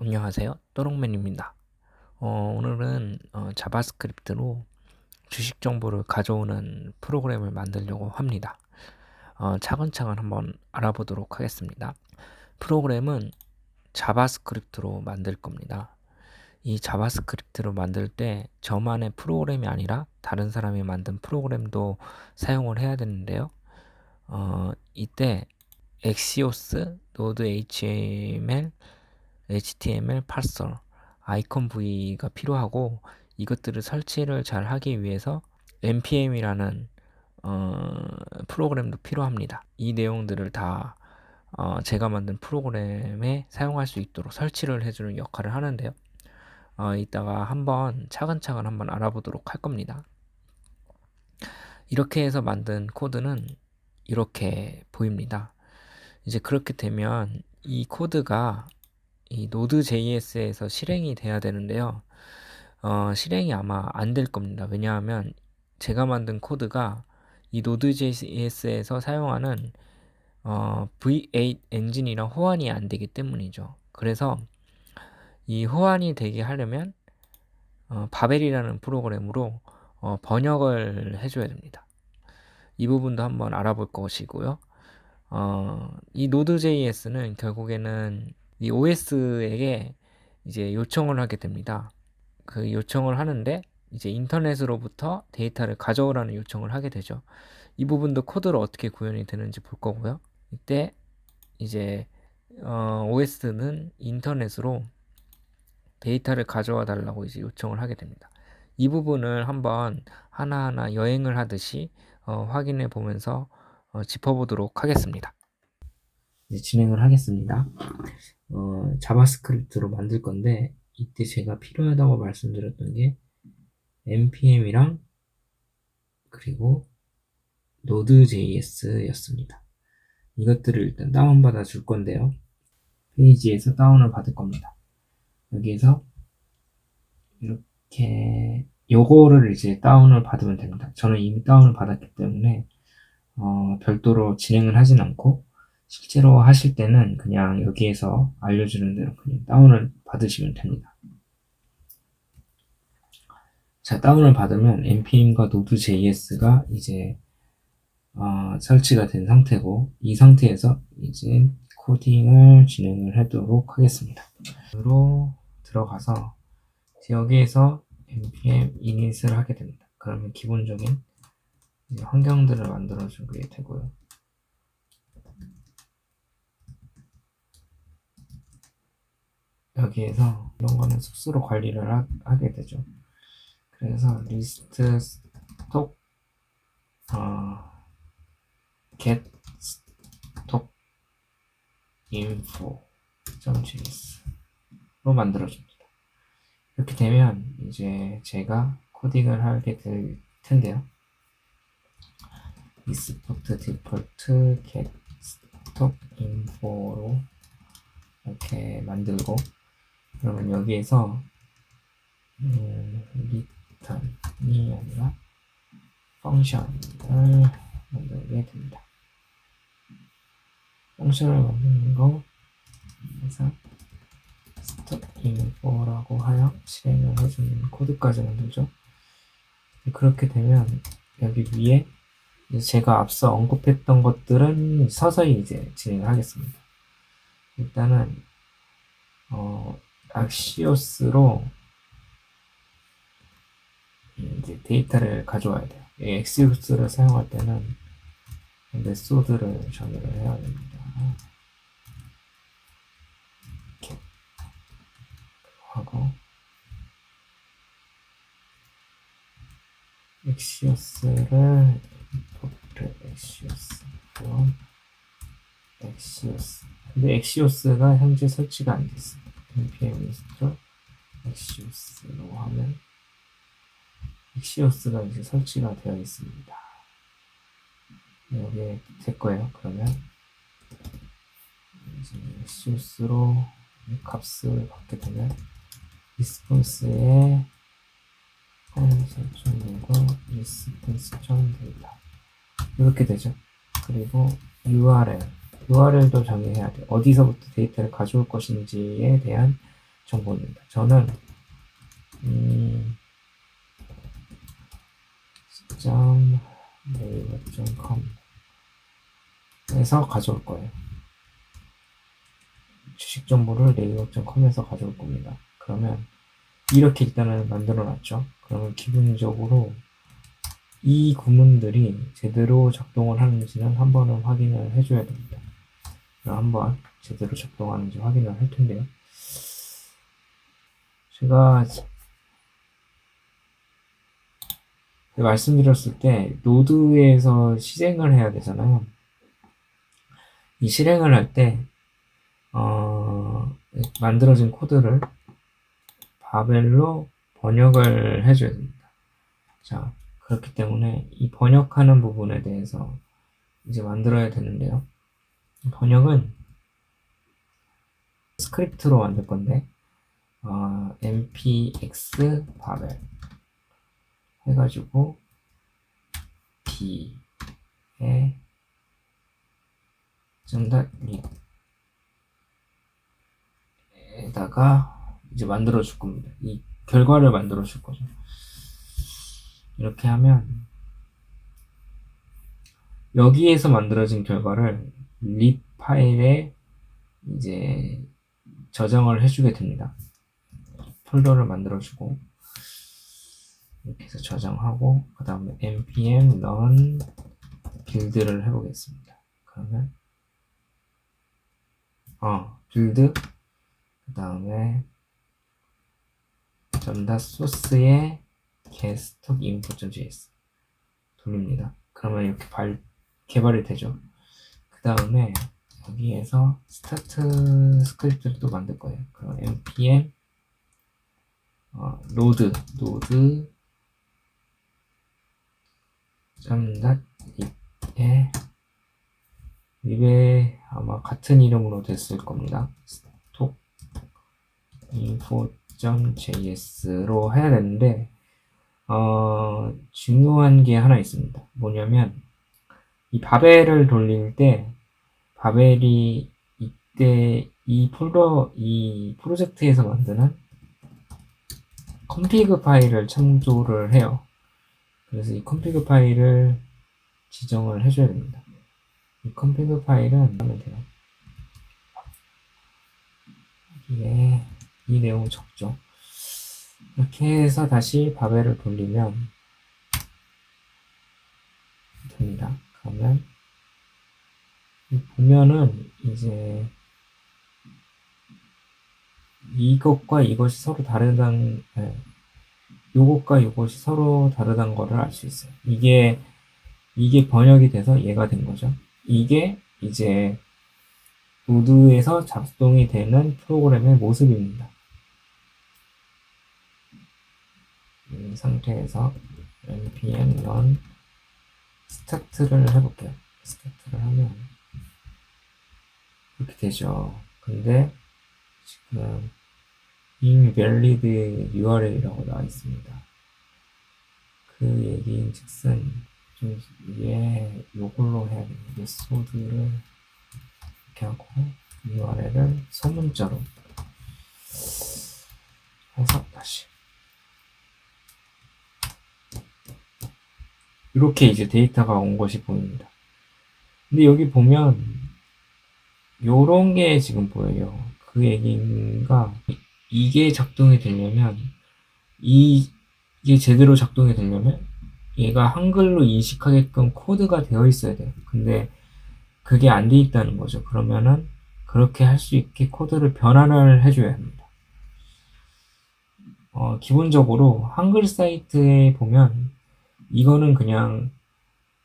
안녕하세요. 또롱맨입니다. 어, 오늘은 어, 자바스크립트로 주식 정보를 가져오는 프로그램을 만들려고 합니다. 어, 차근차근 한번 알아보도록 하겠습니다. 프로그램은 자바스크립트로 만들 겁니다. 이 자바스크립트로 만들 때 저만의 프로그램이 아니라 다른 사람이 만든 프로그램도 사용을 해야 되는데요. 어, 이때 엑시오스, 노드 HTML, HTML 파서, 아이콘 V가 필요하고 이것들을 설치를 잘 하기 위해서 npm이라는 어, 프로그램도 필요합니다. 이 내용들을 다 어, 제가 만든 프로그램에 사용할 수 있도록 설치를 해주는 역할을 하는데요. 어, 이따가 한번 차근차근 한번 알아보도록 할 겁니다. 이렇게 해서 만든 코드는 이렇게 보입니다. 이제 그렇게 되면 이 코드가 이 노드.js에서 실행이 돼야 되는데요. 어, 실행이 아마 안 될 겁니다. 왜냐하면 제가 만든 코드가 이 노드.js에서 사용하는 어, V8 엔진이랑 호환이 안 되기 때문이죠. 그래서 이 호환이 되게 하려면 어, 바벨이라는 프로그램으로 어, 번역을 해줘야 됩니다. 이 부분도 한번 알아볼 것이고요. 어, 이 Node.js는 결국에는 이 OS에게 이제 요청을 하게 됩니다. 그 요청을 하는데 이제 인터넷으로부터 데이터를 가져오라는 요청을 하게 되죠. 이 부분도 코드로 어떻게 구현이 되는지 볼 거고요. 이때 이제 어, OS는 인터넷으로 데이터를 가져와 달라고 이제 요청을 하게 됩니다. 이 부분을 한번 하나하나 여행을 하듯이 어, 확인해 보면서 어, 짚어보도록 하겠습니다. 이제 진행을 하겠습니다. 어, 자바스크립트로 만들 건데 이때 제가 필요하다고 말씀드렸던 게 npm이랑 그리고 node.js였습니다. 이것들을 일단 다운받아 줄 건데요. 페이지에서 다운을 받을 겁니다. 여기에서 이렇게 요거를 이제 다운을 받으면 됩니다. 저는 이미 다운을 받았기 때문에 어, 별도로 진행을 하진 않고 실제로 하실 때는 그냥 여기에서 알려주는 대로 그냥 다운을 받으시면 됩니다. 자, 다운을 받으면 npm과 node.js가 이제 어, 설치가 된 상태고 이 상태에서 이제 코딩을 진행을 하도록 하겠습니다. 으로 들어가서 여기에서 npm init을 하게 됩니다. 그러면 기본적인 환경들을 만들어 주게 되고요. 여기에서 이런 거는 숙소로 관리를 하, 게 되죠. 그래서 리스트 스톡 어, get 스톡 info .js로 만들어줍니다. 이렇게 되면 이제 제가 코딩을 하게 될 텐데요. export default get stop info로 이렇게 만들고 그러면 여기에서 음, 리턴이 아니라 펑션을 만들게 됩니다. 펑션을 만드는 거 그래서 info라고 하여 실행을 해주는 코드까지 만들죠. 그렇게 되면 여기 위에 제가 앞서 언급했던 것들은 서서히 이제 진행하겠습니다. 일단은 어, 악시오스로 이제 데이터를 가져와야 돼요. 엑시오스를 사용할 때는 메소드를 정의를 해야 됩니다. 이렇게 하고 엑시오스를 임포트 엑시오스 엑시오스 근데 엑시오스가 현재 설치가 안 됐습니다. Npm 인스톨 엑시오스로 하면 엑시오스가 이제 설치가 되어 있습니다. 여기에 될 거예요. 그러면 이제 엑시오스로 값을 받게 되면 리스폰스에 설정되고 리스폰스.데이터 이렇게 되죠. 그리고 URL URL도 정의해야 돼. 어디서부터 데이터를 가져올 것인지에 대한 정보입니다. 저는 음, .naver.com 에서 가져올 거예요. 주식 정보를 네이버.com에서 가져올 겁니다. 그러면 이렇게 일단은 만들어 놨죠. 그러면 기본적으로 이 구문들이 제대로 작동을 하는지는 한 번은 확인을 해줘야 됩니다. 한번 제대로 작동하는지 확인을 할 텐데요. 제가 말씀드렸을 때 노드에서 실행을 해야 되잖아요. 이 실행을 할때 어, 만들어진 코드를 바벨로 번역을 해줘야 됩니다. 자, 그렇기 때문에 이 번역하는 부분에 대해서 이제 만들어야 되는데요. 번역은 스크립트로 만들 건데 어, npx 바벨 해가지고 b에 점다 에다가 이제 만들어 줄 겁니다. 이 결과를 만들어 줄 거죠. 이렇게 하면 여기에서 만들어진 결과를 립 파일에 이제 저장을 해주게 됩니다. 폴더를 만들어주고 이렇게 해서 저장하고 그 다음에 npm run 빌드를 해보겠습니다. 그러면 어 빌드 그 다음에 점다 소스에 게스톡 인포.js 돌립니다. 그러면 이렇게 발, 개발이 되죠. 그 다음에 여기에서 스타트 스크립트를 또 만들 거예요. 그럼 npm 어, 로드 로드 짬닷 립에 립에 아마 같은 이름으로 됐을 겁니다. 스톡 info.js로 해야 되는데 어, 중요한 게 하나 있습니다. 뭐냐면 이 바벨을 돌릴 때 바벨이 이때 이 폴더 이 프로젝트에서 만드는 컴피그 파일을 참조를 해요. 그래서 이 컴피그 파일을 지정을 해줘야 됩니다. 이 컴피그 파일은 하면 돼요. 여기에 이 내용을 적죠. 이렇게 해서 다시 바벨을 돌리면 됩니다. 그러면 보면은 이제 이것과 이것이 서로 다르다는 네. 요것과 요것이 서로 다르다는 거를 알 수 있어요. 이게 이게 번역이 돼서 얘가 된 거죠. 이게 이제 노드에서 작동이 되는 프로그램의 모습입니다. 이 상태에서 npm run 스타트를 해볼게요. 스타트를 하면 이렇게 되죠. 근데 지금 invalid URL이라고 나와 있습니다. 그 얘기인 즉슨 좀 얘 요걸로 해야 됩니다. 소드를 이렇게 하고 URL을 소문자로 해서 다시 이렇게 이제 데이터가 온 것이 보입니다. 근데 여기 보면 요런 게 지금 보여요. 그 얘기가 이게 작동이 되려면 이, 이게 제대로 작동이 되려면 얘가 한글로 인식하게끔 코드가 되어 있어야 돼요. 근데 그게 안 돼 있다는 거죠. 그러면은 그렇게 할 수 있게 코드를 변환을 해줘야 합니다. 어, 기본적으로 한글 사이트에 보면 이거는 그냥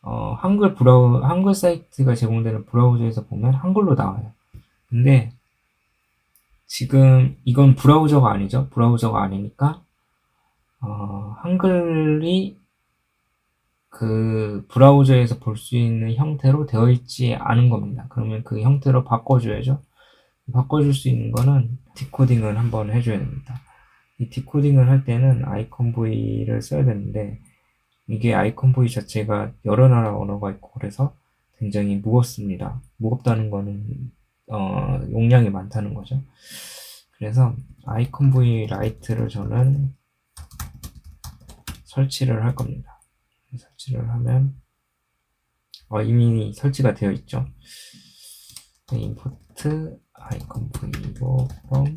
어, 한글 브라우 한글 사이트가 제공되는 브라우저에서 보면 한글로 나와요. 근데 지금 이건 브라우저가 아니죠. 브라우저가 아니니까 어, 한글이 그 브라우저에서 볼 수 있는 형태로 되어 있지 않은 겁니다. 그러면 그 형태로 바꿔줘야죠. 바꿔줄 수 있는 거는 디코딩을 한번 해줘야 됩니다. 이 디코딩을 할 때는 아이콘 V를 써야 되는데 이게 아이콘 V 자체가 여러 나라 언어가 있고 그래서 굉장히 무겁습니다. 무겁다는 거는 어, 용량이 많다는 거죠. 그래서 아이콘 V 라이트를 저는 설치를 할 겁니다. 설치를 하면 어, 이미 설치가 되어 있죠. 인포트 아이콘 V로 from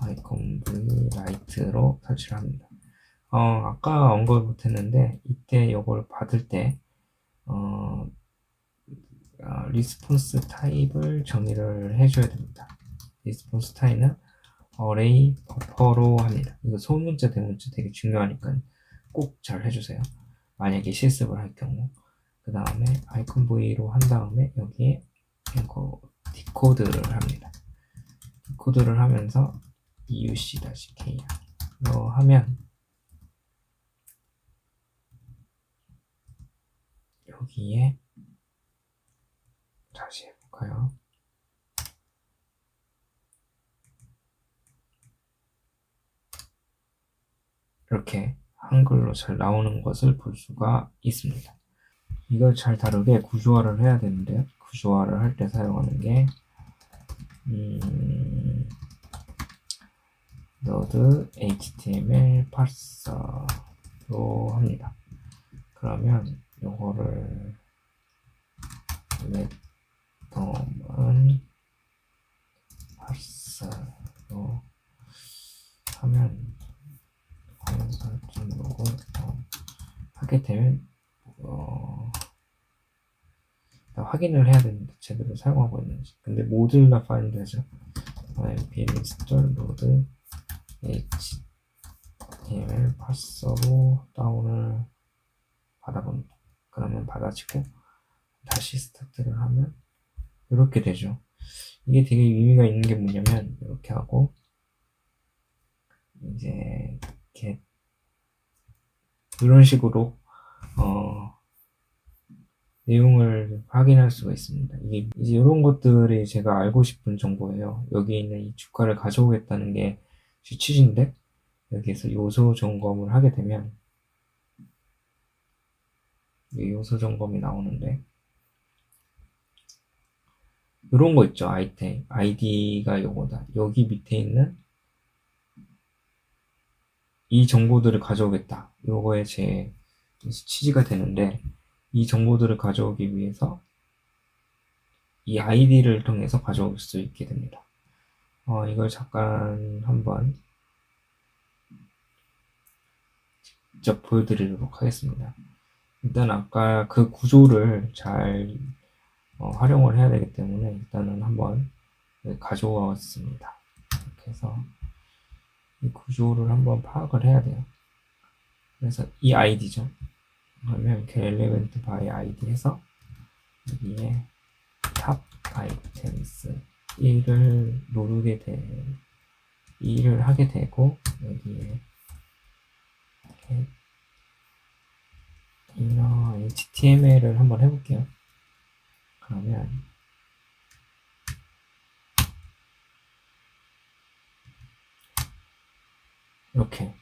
아이콘 V 라이트로 설치를 합니다. 어, 아까 언급을 못했는데 이때 이걸 받을 때 어, 어, 리스폰스 타입을 정의를 해줘야 됩니다. 리스폰스 타입은 array 버퍼로 합니다. 이거 소문자 대문자 되게 중요하니까 꼭 잘 해주세요. 만약에 실습을 할 경우 그 다음에 아이콘 V로 한 다음에 여기에 이거 디코드를 합니다. 디코드를 하면서 euc-k로 하면 여기에 다시 해볼까요? 이렇게 한글로 잘 나오는 것을 볼 수가 있습니다. 이걸 잘 다루게 구조화를 해야 되는데 구조화를 할 때 사용하는 게 음, node html parser로 합니다. 그러면 요거를 랜덤은 parser로 하면 설정으로 어, 하게 되면 어, 확인을 해야 되는데 제대로 사용하고 있는지. 근데 모듈라 파인드죠 npm install node html 파서로 다운을 받아봅니다 그러면 받아지고 다시 스타트를 하면 이렇게 되죠 이게 되게 의미가 있는 게 뭐냐면 이렇게 하고 이제 이렇게 이런 식으로 어, 내용을 확인할 수가 있습니다. 이게 이제 이런 것들이 제가 알고 싶은 정보예요. 여기 있는 이 주가를 가져오겠다는 게 취지인데 여기에서 요소 점검을 하게 되면 요소 점검이 나오는데 이런 거 있죠 아이템 아이디가 요거다 여기 밑에 있는 이 정보들을 가져오겠다 요거에 제 취지가 되는데 이 정보들을 가져오기 위해서 이 아이디를 통해서 가져올 수 있게 됩니다. 어, 이걸 잠깐 한번 직접 보여드리도록 하겠습니다. 일단 아까 그 구조를 잘 어, 활용을 해야 되기 때문에 일단은 한번 가져왔습니다. 이렇게 해서 이 구조를 한번 파악을 해야 돼요. 그래서 이 아이디죠. 그러면 이렇게 relevant by id 해서 여기에 top items 1을 누르게 돼 2를 하게 되고 여기에 inner html을 한번 해볼게요. 그러면 이렇게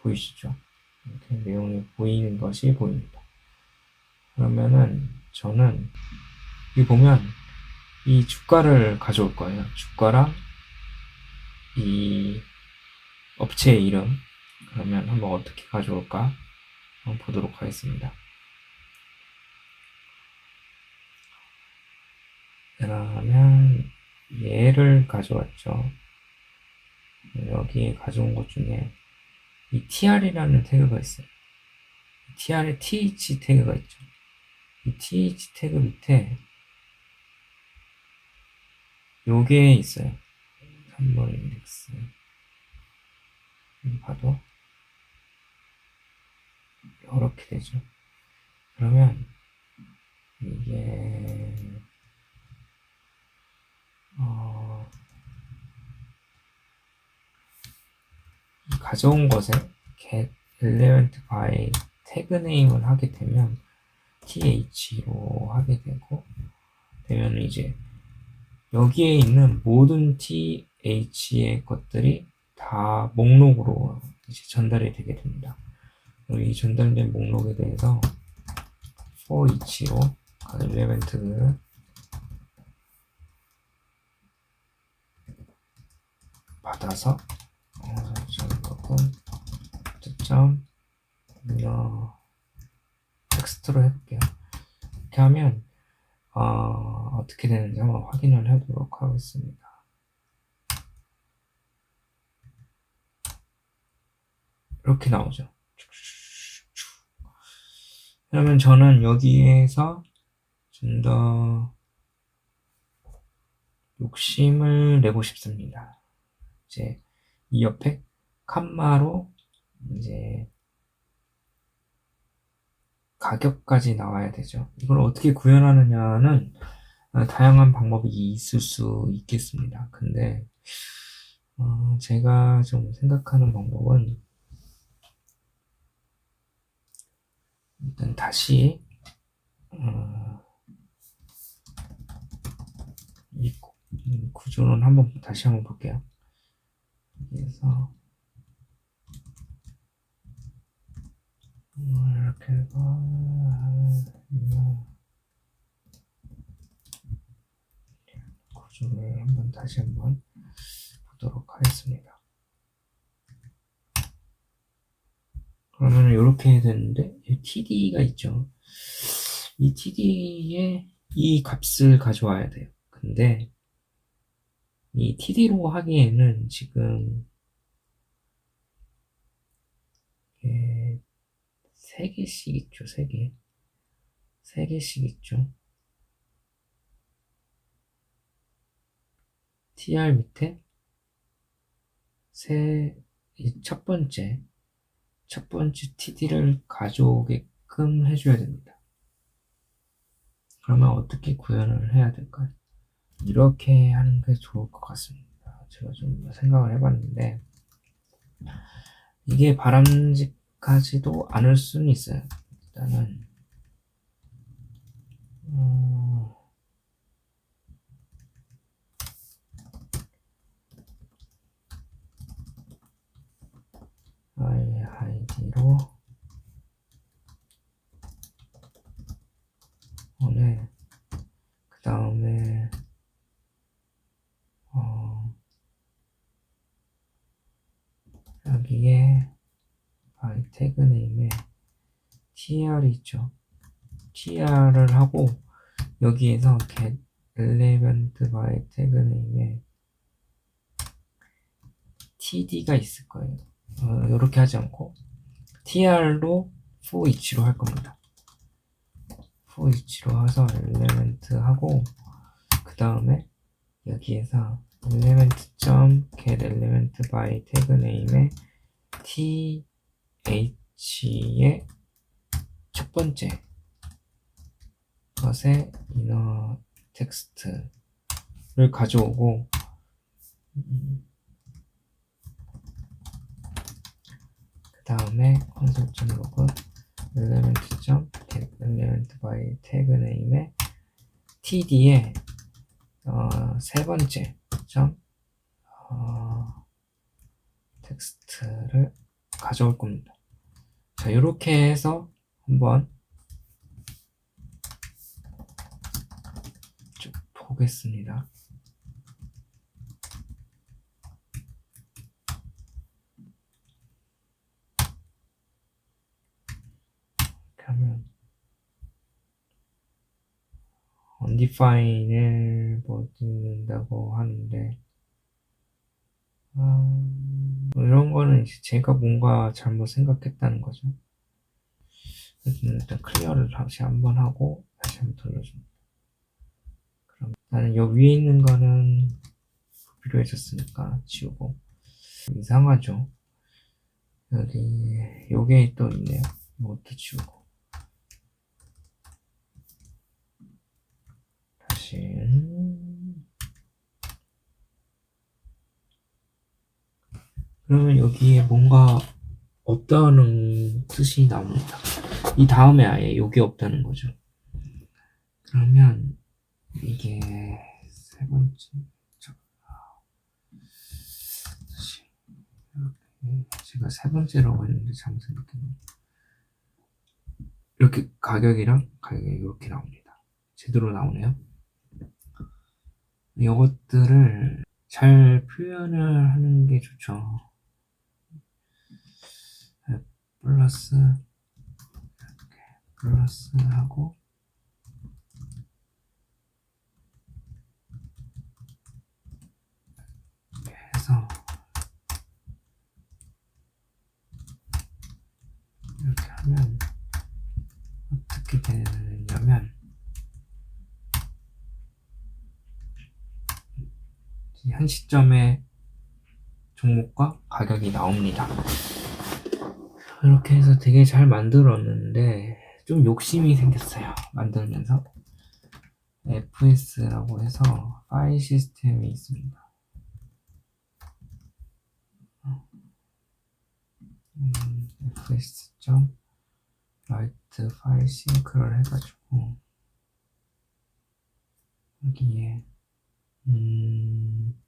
보이시죠? 이렇게 내용이 보이는 것이 보입니다. 그러면은 저는 여기 보면 이 주가를 가져올 거예요. 주가랑 이 업체의 이름 그러면 한번 어떻게 가져올까 보도록 하겠습니다. 그러면 얘를 가져왔죠. 여기에 가져온 것 중에 이 tr이라는 태그가 있어요. tr에 th 태그가 있죠. 이 th 태그 밑에 요게 있어요. 3번 인덱스. 봐도 이렇게 되죠. 그러면 이게 어 가져온 것에 get relevant by 태그 네임을 하게 되면 th로 하게 되고 되면 이제 여기에 있는 모든 th의 것들이 다 목록으로 이제 전달이 되게 됩니다. 이 전달된 목록에 대해서 for each로 relevant를 받아서 어, 점검 점 어, 텍스트로 해볼게요. 이렇게 하면 어, 어떻게 되는지 한번 확인을 해보도록 하겠습니다. 이렇게 나오죠. 그러면 저는 여기에서 좀 더 욕심을 내고 싶습니다. 이제 이 옆에 칸마로 이제 가격까지 나와야 되죠. 이걸 어떻게 구현하느냐는 어, 다양한 방법이 있을 수 있겠습니다. 근데 어, 제가 좀 생각하는 방법은 일단 다시 어, 이 구조는 한번 다시 한번 볼게요. 그래서 이렇게 해서 구조를 한번 다시 한번 보도록 하겠습니다. 그러면 이렇게 되는데 이 TD가 있죠. 이 TD에 이 값을 가져와야 돼요. 근데 이 TD로 하기에는 지금 세 개씩 있죠, 세 개. 세 개씩 있죠. TR 밑에 세, 이첫 번째, 첫 번째 TD를 가져오게끔 해줘야 됩니다. 그러면 어떻게 구현을 해야 될까요? 이렇게 하는 게 좋을 것 같습니다. 제가 좀 생각을 해봤는데, 이게 바람직하지도 않을 수는 있어요. 일단은, 어, iid로 오늘 그 다음에 어, 여기에 i 태그 네임에 tr이 있죠. tr을 하고 여기에서 get relevant by 태그 네임에 td가 있을 거예요. 어, 이렇게 하지 않고 tr로 for each로 할 겁니다. for each로 해서 element 하고 그 다음에 여기에서 element.get element by 태그 네임에 th의 첫 번째 것의 inner 텍스트를 가져오고 음, 다음에 console.log element.get element by 태그 네임에 td에 어, 세 번째 점 어, 텍스트를 가져올 겁니다. 자, 이렇게 해서 한번 쭉 보겠습니다. 이렇게 하면 undefine을 뭐 듣는다고 하는데 음, 뭐 이런 거는 이제 제가 뭔가 잘못 생각했다는 거죠. 일단 클리어를 다시 한번 하고 다시 한번 돌려줍니다. 그럼 나는 여 위에 있는 거는 필요해졌으니까 지우고 이상하죠. 여기 요게 또 있네요. 이것도 지우고 음. 그러면 여기에 뭔가 없다는 뜻이 나옵니다. 이 다음에 아예 여기 없다는 거죠. 그러면 이게 세 번째 제가 세 번째라고 했는데 잘못 생각했네. 이렇게 가격이랑 가격이 이렇게 나옵니다. 제대로 나오네요. 이것들을 잘 표현을 하는 게 좋죠. 플러스 이렇게 플러스 하고 이렇게 해서 이렇게 하면 어떻게 되냐면 이 한 시점에 종목과 가격이 나옵니다. 이렇게 해서 되게 잘 만들었는데 좀 욕심이 생겼어요. 만들면서 FS라고 해서 파일 시스템이 있습니다. 음, fs 점 write 파일 싱크를 해가지고 여기에 음,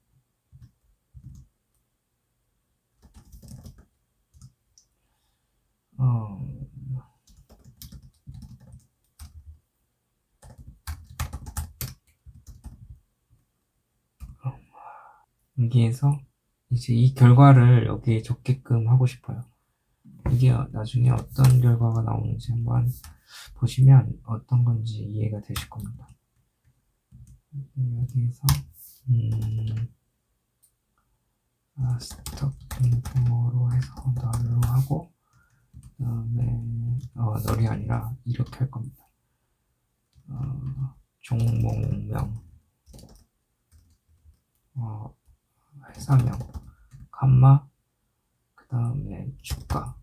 어, 여기에서 이제 이 결과를 여기에 적게끔 하고 싶어요. 이게 나중에 어떤 결과가 나오는지 한번 보시면 어떤 건지 이해가 되실 겁니다. 여기에서 음, 아, 스톱 인포로 해서 널로 하고 그 다음에 어, 널이 아니라 이렇게 할 겁니다. 어, 종목명 어, 회사명 감마 그 다음에 주가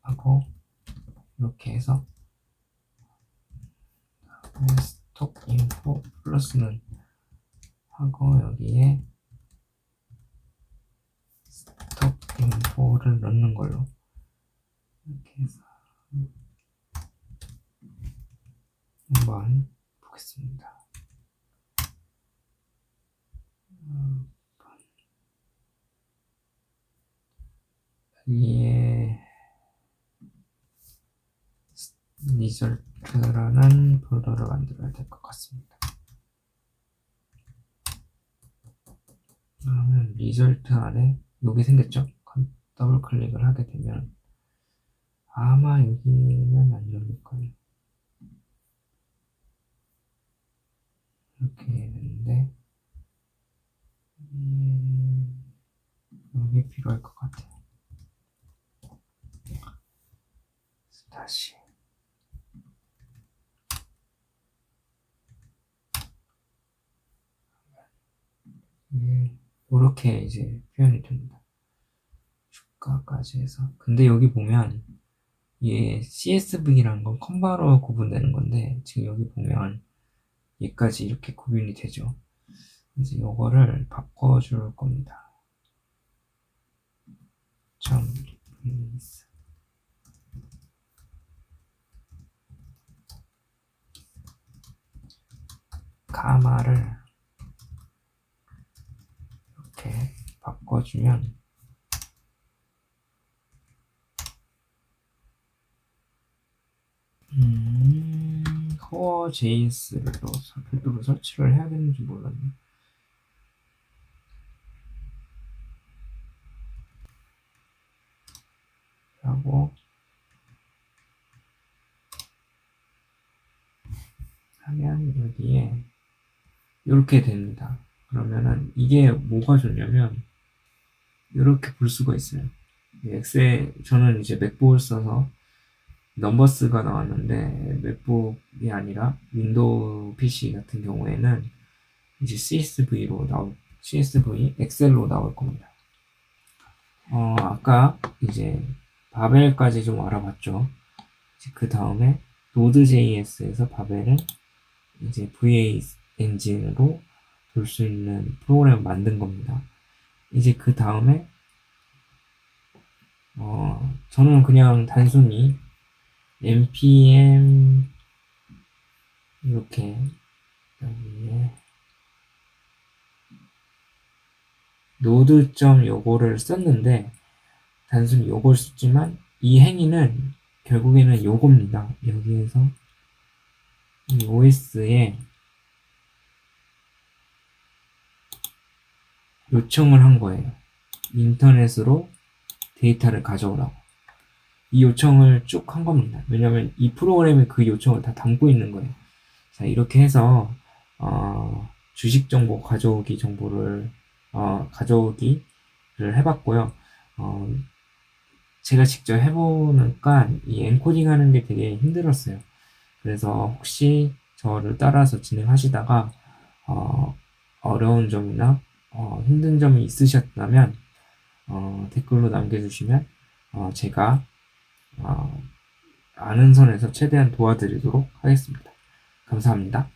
하고 이렇게 해서 스톡 인포 플러스는 하고 여기에 스톡 인포를 넣는 걸로 이렇게 해서 한번 보겠습니다. 여기에 리절트라는 폴더를 만들어야 될 것 같습니다. 그러면 리절트 안에 여기 생겼죠? 더블 클릭을 하게 되면 아마 여기는 안 열릴 거예요. 이렇게 되는데 여기 필요할 것 같아요. 다시 이렇게 이제 표현이 됩니다. 주가까지 해서 근데 여기 보면 얘 CSV라는 건 컴바로 구분되는 건데 지금 여기 보면 얘까지 이렇게 구분이 되죠. 이제 요거를 바꿔줄 겁니다. 점 가마를 이렇게 바꿔주면 음, 코어 JS를 또 별도로 설치를 해야 되는지 몰랐네. 하고 하면 여기에 이렇게 됩니다. 그러면은 이게 뭐가 좋냐면 이렇게 볼 수가 있어요. 엑셀 저는 이제 맥북을 써서 넘버스가 나왔는데 맥북이 아니라 윈도우 PC 같은 경우에는 이제 CSV로 나올 CSV 엑셀로 나올 겁니다. 어, 아까 이제 바벨까지 좀 알아봤죠. 그 다음에 노드.js에서 바벨은 이제 VA 엔진으로 돌 수 있는 프로그램을 만든 겁니다. 이제 그 다음에 어, 저는 그냥 단순히 npm 이렇게 여기에 노드점 요거를 썼는데 단순히 요걸 썼지만 이 행위는 결국에는 요겁니다. 여기에서 이 OS에 요청을 한 거예요. 인터넷으로 데이터를 가져오라고. 이 요청을 쭉 한 겁니다. 왜냐면 이 프로그램에 그 요청을 다 담고 있는 거예요. 자, 이렇게 해서, 어, 주식 정보 가져오기 정보를, 어, 가져오기를 해봤고요. 어, 제가 직접 해보니까 이 엔코딩 하는 게 되게 힘들었어요. 그래서 혹시 저를 따라서 진행하시다가, 어, 어려운 점이나, 어, 힘든 점이 있으셨다면, 어, 댓글로 남겨주시면, 어, 제가, 어, 아는 선에서 최대한 도와드리도록 하겠습니다. 감사합니다.